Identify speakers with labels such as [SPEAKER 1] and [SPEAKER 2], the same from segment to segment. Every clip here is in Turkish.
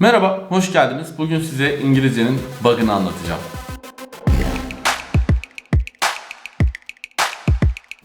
[SPEAKER 1] Merhaba, hoş geldiniz. Bugün size İngilizcenin bug'ını anlatacağım.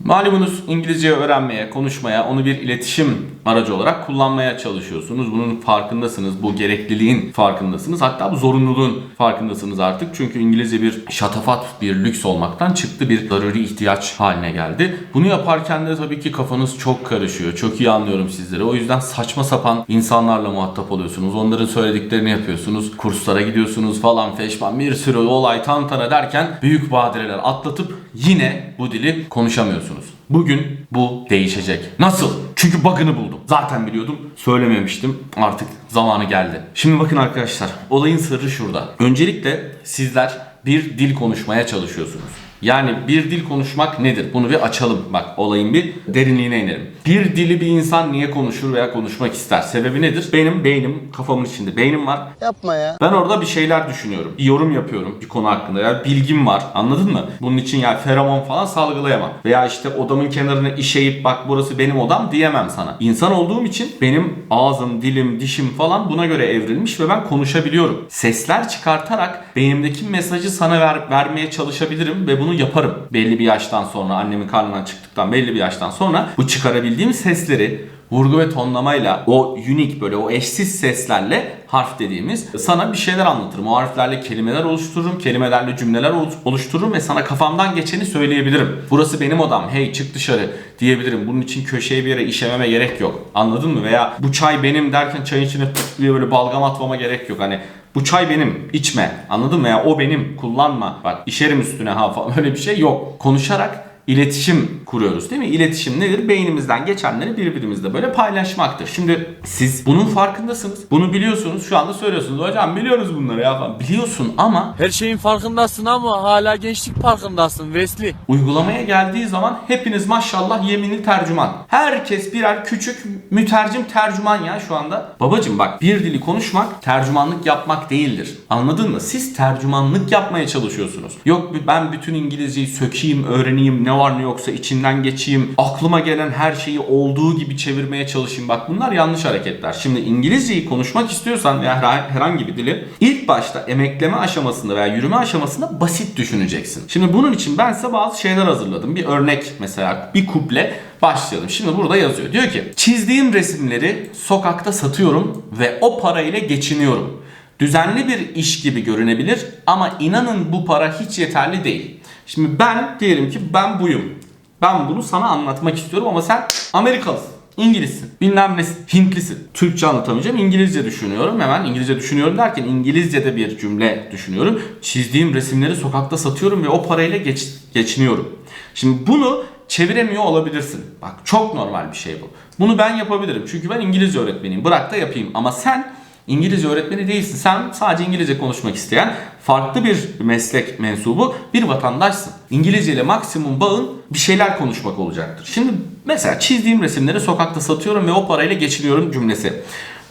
[SPEAKER 1] Malumunuz İngilizce öğrenmeye, konuşmaya, onu bir iletişim aracı olarak kullanmaya çalışıyorsunuz. Bunun farkındasınız, bu gerekliliğin farkındasınız. Hatta bu zorunluluğun farkındasınız artık. Çünkü İngilizce bir şatafat, bir lüks olmaktan çıktı, bir zaruri ihtiyaç haline geldi. Bunu yaparken de tabii ki kafanız çok karışıyor. Çok iyi anlıyorum sizleri. O yüzden saçma sapan insanlarla muhatap oluyorsunuz. Onların söylediklerini yapıyorsunuz. Kurslara gidiyorsunuz falan feşman bir sürü olay tantana derken büyük badireler atlatıp yine bu dili konuşamıyorsunuz. Bugün bu değişecek. Nasıl? Çünkü bug'ını buldum. Zaten biliyordum. Söylememiştim. Artık zamanı geldi. Şimdi bakın arkadaşlar. Olayın sırrı şurada. Öncelikle sizler bir dil konuşmaya çalışıyorsunuz. Yani bir dil konuşmak nedir? Bunu bir açalım. Bak olayın bir derinliğine inelim. Bir dili bir insan niye konuşur veya konuşmak ister? Sebebi nedir? Benim beynim, kafamın içinde beynim var.
[SPEAKER 2] Yapma ya.
[SPEAKER 1] Ben orada bir şeyler düşünüyorum. Bir yorum yapıyorum bir konu hakkında. Yani bilgim var. Anladın mı? Bunun için yani feromon falan salgılayamam. Veya işte odamın kenarına işeyip bak burası benim odam diyemem sana. İnsan olduğum için benim ağzım, dilim, dişim falan buna göre evrilmiş ve ben konuşabiliyorum. Sesler çıkartarak beynimdeki mesajı sana ver, vermeye çalışabilirim ve bunu yaparım. Belli bir yaştan sonra annemin karnından çıktıktan belli bir yaştan sonra bu çıkarabildiğim sesleri vurgu ve tonlamayla o unique böyle o eşsiz seslerle harf dediğimiz sana bir şeyler anlatırım. O harflerle kelimeler oluştururum, kelimelerle cümleler oluş- oluştururum ve sana kafamdan geçeni söyleyebilirim. Burası benim odam, hey çık dışarı diyebilirim. Bunun için köşeye bir yere işememe gerek yok. Anladın mı? Veya bu çay benim derken çayın içine diye böyle balgam atmama gerek yok. Hani bu çay benim, içme. Anladın mı ya? O benim, kullanma. Bak işerim üstüne ha falan öyle bir şey yok. Konuşarak iletişim kuruyoruz değil mi? İletişim nedir? Beynimizden geçenleri birbirimizle böyle paylaşmaktır. Şimdi siz bunun farkındasınız. Bunu biliyorsunuz. Şu anda söylüyorsunuz. Hocam biliyoruz bunları ya falan. Biliyorsun ama
[SPEAKER 3] Her şeyin farkındasın ama hala gençlik farkındasın Wesley.
[SPEAKER 1] uygulamaya geldiği zaman hepiniz maşallah yeminli tercüman. Herkes birer küçük mütercim tercüman ya şu anda. Babacım bak bir dili konuşmak tercümanlık yapmak değildir. Anladın mı? Siz tercümanlık yapmaya çalışıyorsunuz. Yok ben bütün İngilizceyi sökeyim, öğreneyim, ne var ne yoksa içinden geçeyim. Aklıma gelen her şeyi olduğu gibi çevirmeye çalışayım. Bak bunlar yanlış hareketler. Şimdi İngilizceyi konuşmak istiyorsan veya her- herhangi bir dili ilk başta emekleme aşamasında veya yürüme aşamasında basit düşüneceksin. Şimdi bunun için ben size bazı şeyler hazırladım. Bir örnek mesela bir kuple başlayalım. Şimdi burada yazıyor. Diyor ki çizdiğim resimleri sokakta satıyorum ve o parayla geçiniyorum. Düzenli bir iş gibi görünebilir ama inanın bu para hiç yeterli değil. Şimdi ben diyelim ki ben buyum. Ben bunu sana anlatmak istiyorum ama sen Amerikalısın. İngilizsin. Bilmem nesin. Hintlisin. Türkçe anlatamayacağım. İngilizce düşünüyorum. Hemen İngilizce düşünüyorum derken İngilizce'de bir cümle düşünüyorum. Çizdiğim resimleri sokakta satıyorum ve o parayla geç, geçiniyorum. Şimdi bunu çeviremiyor olabilirsin. Bak çok normal bir şey bu. Bunu ben yapabilirim. Çünkü ben İngilizce öğretmeniyim. Bırak da yapayım. Ama sen İngilizce öğretmeni değilsin. Sen sadece İngilizce konuşmak isteyen farklı bir meslek mensubu bir vatandaşsın. İngilizce ile maksimum bağın bir şeyler konuşmak olacaktır. Şimdi mesela çizdiğim resimleri sokakta satıyorum ve o parayla geçiniyorum cümlesi.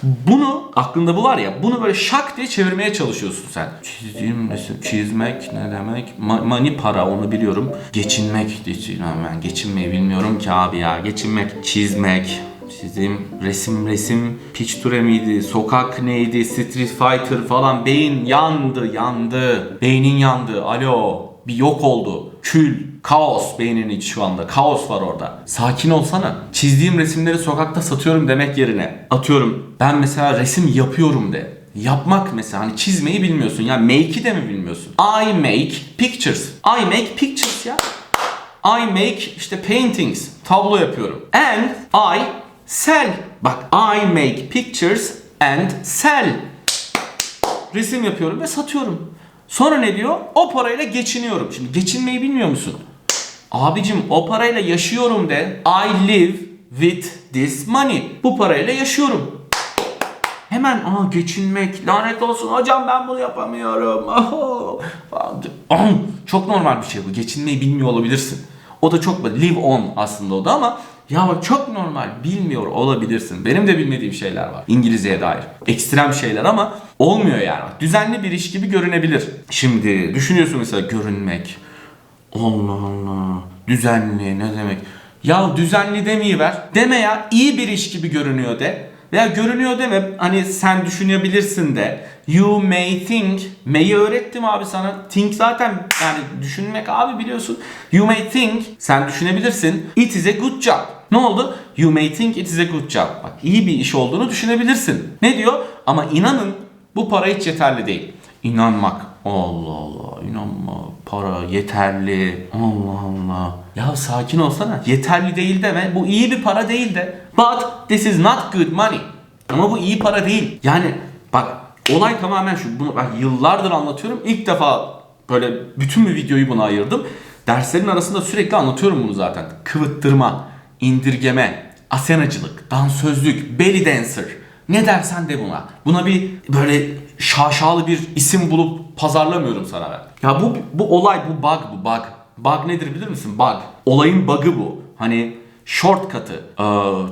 [SPEAKER 1] Bunu aklında bu var ya bunu böyle şak diye çevirmeye çalışıyorsun sen. Çizdiğim resim çizmek ne demek? Ma- money para onu biliyorum. Geçinmek diyeceğim ben geçinmeyi bilmiyorum ki abi ya. Geçinmek, çizmek, Çizdiğim resim resim picture miydi? Sokak neydi? Street Fighter falan. Beyin yandı yandı. Beynin yandı. Alo. Bir yok oldu. Kül. Kaos beynin içi şu anda. Kaos var orada. Sakin olsana. Çizdiğim resimleri sokakta satıyorum demek yerine. Atıyorum. Ben mesela resim yapıyorum de. Yapmak mesela hani çizmeyi bilmiyorsun ya make'i de mi bilmiyorsun? I make pictures. I make pictures ya. I make işte paintings, tablo yapıyorum. And I sell. Bak I make pictures and sell. Resim yapıyorum ve satıyorum. Sonra ne diyor? O parayla geçiniyorum. Şimdi geçinmeyi bilmiyor musun? Abicim o parayla yaşıyorum de. I live with this money. Bu parayla yaşıyorum. Hemen aa geçinmek lanet olsun hocam ben bunu yapamıyorum. Ah, Çok normal bir şey bu. Geçinmeyi bilmiyor olabilirsin. O da çok live on aslında o da ama ya bak çok normal bilmiyor olabilirsin. Benim de bilmediğim şeyler var İngilizceye dair. Ekstrem şeyler ama olmuyor yani. Düzenli bir iş gibi görünebilir. Şimdi düşünüyorsun mesela görünmek. Allah Allah. Düzenli ne demek? Ya düzenli demeyi ver. Deme ya iyi bir iş gibi görünüyor de. Veya görünüyor deme. Hani sen düşünebilirsin de. You may think. May'i öğrettim abi sana. Think zaten yani düşünmek abi biliyorsun. You may think. Sen düşünebilirsin. It is a good job. Ne oldu? You may think it is a good job. Bak iyi bir iş olduğunu düşünebilirsin. Ne diyor? Ama inanın bu para hiç yeterli değil. İnanmak. Allah Allah inanma. Para yeterli. Allah Allah. Ya sakin olsana. Yeterli değil deme. Bu iyi bir para değil de. But this is not good money. Ama bu iyi para değil. Yani bak olay tamamen şu. Bunu ben yıllardır anlatıyorum. İlk defa böyle bütün bir videoyu buna ayırdım. Derslerin arasında sürekli anlatıyorum bunu zaten. Kıvıttırma indirgeme asenacılık dansözlük belly dancer ne dersen de buna. Buna bir böyle şaşalı bir isim bulup pazarlamıyorum sana ben. Ya bu bu olay bu bug bu bug. Bug nedir bilir misin? Bug. Olayın bug'ı bu. Hani shortcut'ı,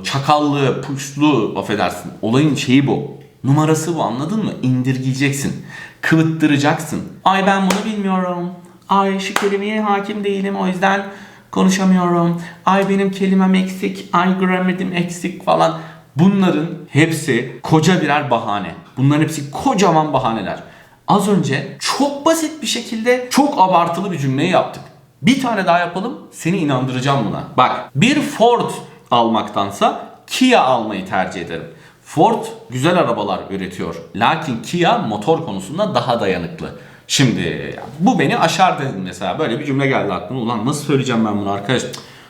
[SPEAKER 1] çakallığı, puşluğu affedersin. Olayın şeyi bu. Numarası bu anladın mı? İndirgeyeceksin. Kıvıttıracaksın. Ay ben bunu bilmiyorum. Ay şu kelimeye hakim değilim o yüzden konuşamıyorum. Ay benim kelimem eksik. Ay gramarim eksik falan. Bunların hepsi koca birer bahane. Bunların hepsi kocaman bahaneler. Az önce çok basit bir şekilde çok abartılı bir cümleyi yaptık. Bir tane daha yapalım. Seni inandıracağım buna. Bak bir Ford almaktansa Kia almayı tercih ederim. Ford güzel arabalar üretiyor. Lakin Kia motor konusunda daha dayanıklı. Şimdi bu beni aşar dedim mesela. Böyle bir cümle geldi aklıma. Ulan nasıl söyleyeceğim ben bunu arkadaş?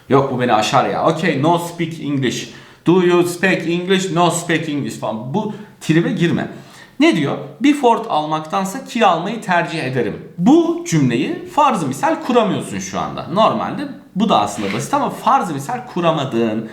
[SPEAKER 1] Yok bu beni aşar ya. Okay no speak English. Do you speak English? No speak English falan. Bu tribe girme. Ne diyor? Bir Ford almaktansa Kia almayı tercih ederim. Bu cümleyi farz misal kuramıyorsun şu anda. Normalde bu da aslında basit ama farz misal kuramadığın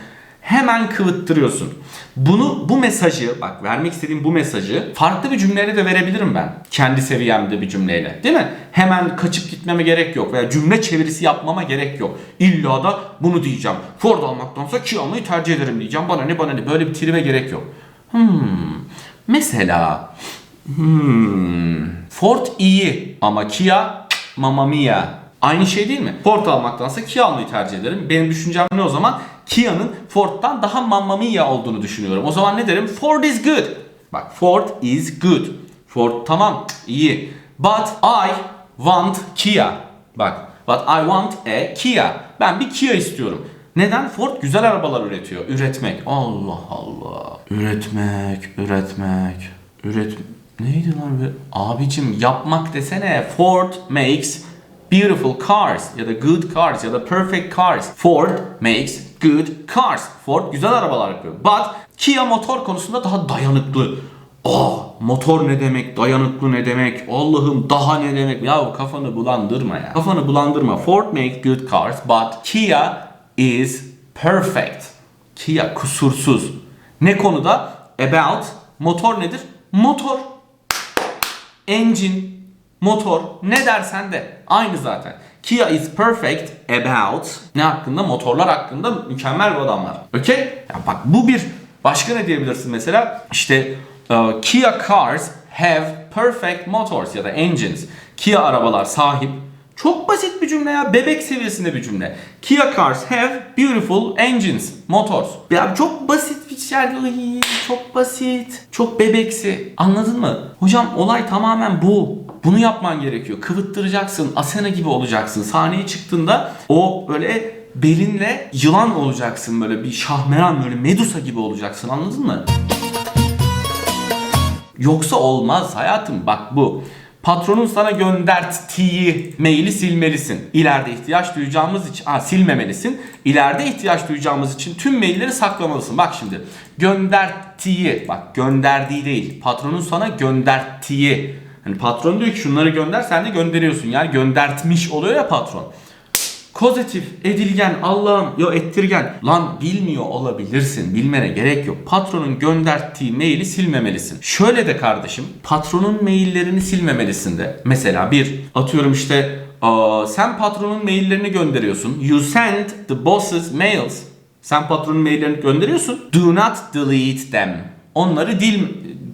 [SPEAKER 1] hemen kıvıttırıyorsun. Bunu bu mesajı bak vermek istediğim bu mesajı farklı bir cümleyle de verebilirim ben. Kendi seviyemde bir cümleyle. Değil mi? Hemen kaçıp gitmeme gerek yok veya cümle çevirisi yapmama gerek yok. İlla da bunu diyeceğim. Ford almaktansa Kia almayı tercih ederim diyeceğim. Bana ne bana ne böyle bir tribe gerek yok. Hmm. Mesela hmm. Ford iyi ama Kia mamma mia. Aynı şey değil mi? Ford almaktansa Kia almayı tercih ederim. Benim düşüncem ne o zaman? Kia'nın Ford'dan daha mamma mia olduğunu düşünüyorum. O zaman ne derim? Ford is good. Bak Ford is good. Ford tamam iyi. But I want Kia. Bak but I want a Kia. Ben bir Kia istiyorum. Neden? Ford güzel arabalar üretiyor. Üretmek. Allah Allah. Üretmek, üretmek, üret... Neydi lan be? Abicim yapmak desene. Ford makes beautiful cars ya da good cars ya da perfect cars. Ford makes good cars. Ford güzel arabalar yapıyor. But Kia motor konusunda daha dayanıklı. Aa, motor ne demek, dayanıklı ne demek, Allah'ım daha ne demek. Ya kafanı bulandırma ya. Kafanı bulandırma. Ford makes good cars but Kia is perfect. Kia kusursuz. Ne konuda? About motor nedir? Motor. Engine, motor ne dersen de aynı zaten. Kia is perfect about ne hakkında? Motorlar hakkında mükemmel bir adamlar. Okey? Ya bak bu bir başka ne diyebilirsin mesela? İşte uh, Kia cars have perfect motors ya da engines. Kia arabalar sahip çok basit bir cümle ya. Bebek seviyesinde bir cümle. Kia cars have beautiful engines. Motors. Ya çok basit bir şey. Çok basit. Çok bebeksi. Anladın mı? Hocam olay tamamen bu. Bunu yapman gerekiyor. Kıvıttıracaksın. Asena gibi olacaksın. Sahneye çıktığında o böyle belinle yılan olacaksın. Böyle bir şahmeran böyle Medusa gibi olacaksın. Anladın mı? Yoksa olmaz hayatım bak bu. Patronun sana gönderttiği maili silmelisin. İleride ihtiyaç duyacağımız için, ha silmemelisin. İleride ihtiyaç duyacağımız için tüm mailleri saklamalısın. Bak şimdi gönderttiği, bak gönderdiği değil. Patronun sana gönderttiği. Hani patron diyor ki şunları gönder sen de gönderiyorsun. Yani göndertmiş oluyor ya patron. Kozatif, edilgen, Allah'ım, yo ettirgen. Lan bilmiyor olabilirsin. Bilmene gerek yok. Patronun gönderttiği maili silmemelisin. Şöyle de kardeşim, patronun maillerini silmemelisin de. Mesela bir, atıyorum işte sen patronun maillerini gönderiyorsun. You send the boss's mails. Sen patronun maillerini gönderiyorsun. Do not delete them. Onları dil,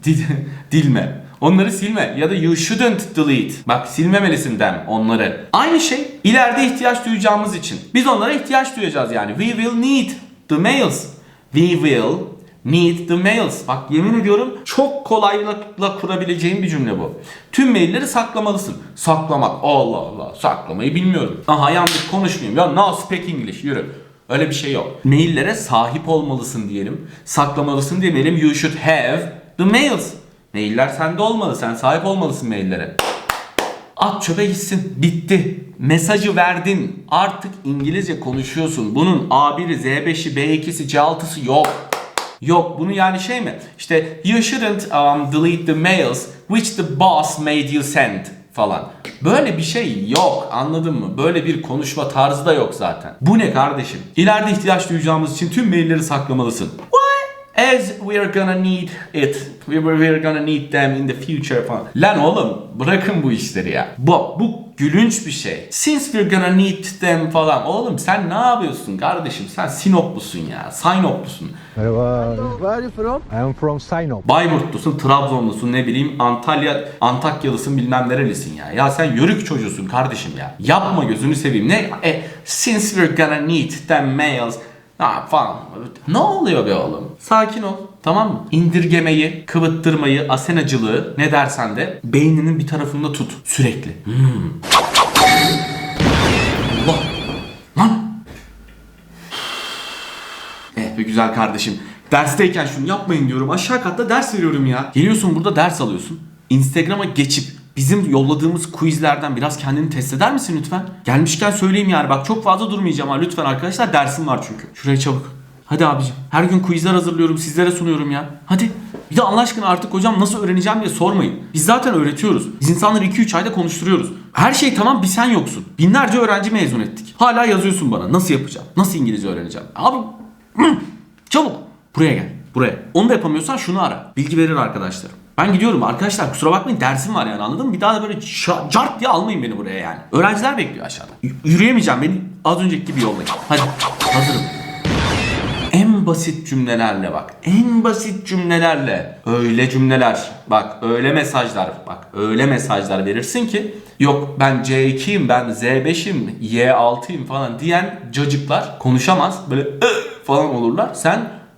[SPEAKER 1] dil dilme. Onları silme ya da you shouldn't delete. Bak silmemelisin dem onları. Aynı şey ileride ihtiyaç duyacağımız için. Biz onlara ihtiyaç duyacağız yani. We will need the mails. We will need the mails. Bak yemin ediyorum çok kolaylıkla kurabileceğin bir cümle bu. Tüm mailleri saklamalısın. Saklamak. Allah Allah. Saklamayı bilmiyorum. Aha yanlış konuşmayayım. Ya no speak English. Yürü. Öyle bir şey yok. Maillere sahip olmalısın diyelim. Saklamalısın demeyelim. You should have the mails. Mailler sende olmalı. Sen sahip olmalısın maillere. At çöpe gitsin. Bitti. Mesajı verdin. Artık İngilizce konuşuyorsun. Bunun A1'i, Z5'i, B2'si, C6'sı yok. Yok bunu yani şey mi? İşte you shouldn't um, delete the mails which the boss made you send falan. Böyle bir şey yok anladın mı? Böyle bir konuşma tarzı da yok zaten. Bu ne kardeşim? İleride ihtiyaç duyacağımız için tüm mailleri saklamalısın. As we are gonna need it. We were, we are gonna need them in the future falan. Lan oğlum bırakın bu işleri ya. Bu, bu gülünç bir şey. Since we're gonna need them falan. Oğlum sen ne yapıyorsun kardeşim? Sen Sinoplusun ya. Sinoplusun.
[SPEAKER 2] Merhaba.
[SPEAKER 4] Where are you from?
[SPEAKER 2] I am from Sinop.
[SPEAKER 1] Bayburtlusun, Trabzonlusun, ne bileyim Antalya, Antakyalısın bilmem nerelisin ya. Ya sen yörük çocuğusun kardeşim ya. Yapma gözünü seveyim. Ne? E, since we're gonna need them males. Ha falan. Ne oluyor be oğlum? Sakin ol. Tamam mı? İndirgemeyi, kıvıttırmayı, asenacılığı ne dersen de beyninin bir tarafında tut. Sürekli. Hmm. Allah. Lan. Eh be güzel kardeşim. Dersteyken şunu yapmayın diyorum. Aşağı katta ders veriyorum ya. Geliyorsun burada ders alıyorsun. Instagram'a geçip bizim yolladığımız quizlerden biraz kendini test eder misin lütfen? Gelmişken söyleyeyim yani bak çok fazla durmayacağım ha lütfen arkadaşlar dersim var çünkü. Şuraya çabuk. Hadi abicim. Her gün quizler hazırlıyorum sizlere sunuyorum ya. Hadi. Bir de Allah aşkına artık hocam nasıl öğreneceğim diye sormayın. Biz zaten öğretiyoruz. Biz insanları 2-3 ayda konuşturuyoruz. Her şey tamam bir sen yoksun. Binlerce öğrenci mezun ettik. Hala yazıyorsun bana nasıl yapacağım? Nasıl İngilizce öğreneceğim? Abi! Çabuk. Buraya gel. Buraya. Onu da yapamıyorsan şunu ara. Bilgi verir arkadaşlar. Ben gidiyorum arkadaşlar kusura bakmayın dersim var yani anladın mı? Bir daha da böyle cart diye almayın beni buraya yani. Öğrenciler bekliyor aşağıda. Y- yürüyemeyeceğim beni az önceki gibi yollayın. Hadi hazırım. En basit cümlelerle bak. En basit cümlelerle. Öyle cümleler. Bak öyle mesajlar. Bak öyle mesajlar verirsin ki yok ben C2'yim ben Z5'im Y6'yım falan diyen cacıklar konuşamaz. Böyle falan olurlar. Sen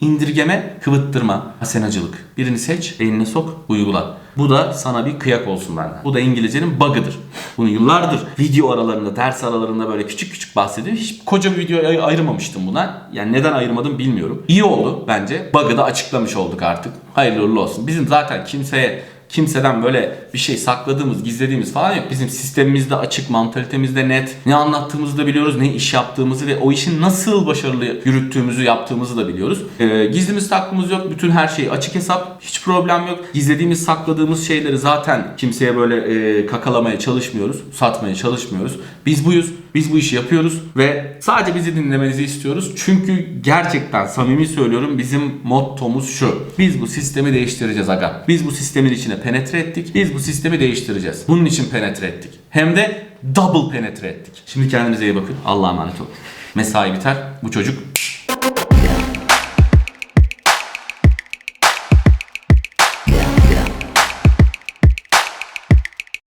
[SPEAKER 1] İndirgeme, kıvıttırma, hasenacılık. Birini seç, eline sok, uygula. Bu da sana bir kıyak olsun benden. Bu da İngilizcenin bug'ıdır. Bunu yıllardır video aralarında, ders aralarında böyle küçük küçük bahsediyorum. Hiç koca bir video ay- ayırmamıştım buna. Yani neden ayırmadım bilmiyorum. İyi oldu bence. Bug'ı da açıklamış olduk artık. Hayırlı uğurlu olsun. Bizim zaten kimseye kimseden böyle bir şey sakladığımız, gizlediğimiz falan yok. Bizim sistemimizde açık, mantalitemizde net. Ne anlattığımızı da biliyoruz, ne iş yaptığımızı ve o işin nasıl başarılı yürüttüğümüzü, yaptığımızı da biliyoruz. Ee, gizlimiz saklımız yok. Bütün her şey açık hesap. Hiç problem yok. Gizlediğimiz, sakladığımız şeyleri zaten kimseye böyle e, kakalamaya çalışmıyoruz. Satmaya çalışmıyoruz. Biz buyuz. Biz bu işi yapıyoruz ve sadece bizi dinlemenizi istiyoruz. Çünkü gerçekten samimi söylüyorum bizim mottomuz şu. Biz bu sistemi değiştireceğiz aga. Biz bu sistemin içine penetre ettik. Biz bu sistemi değiştireceğiz. Bunun için penetre ettik. Hem de double penetre ettik. Şimdi kendinize iyi bakın. Allah'a emanet olun. Mesai biter. Bu çocuk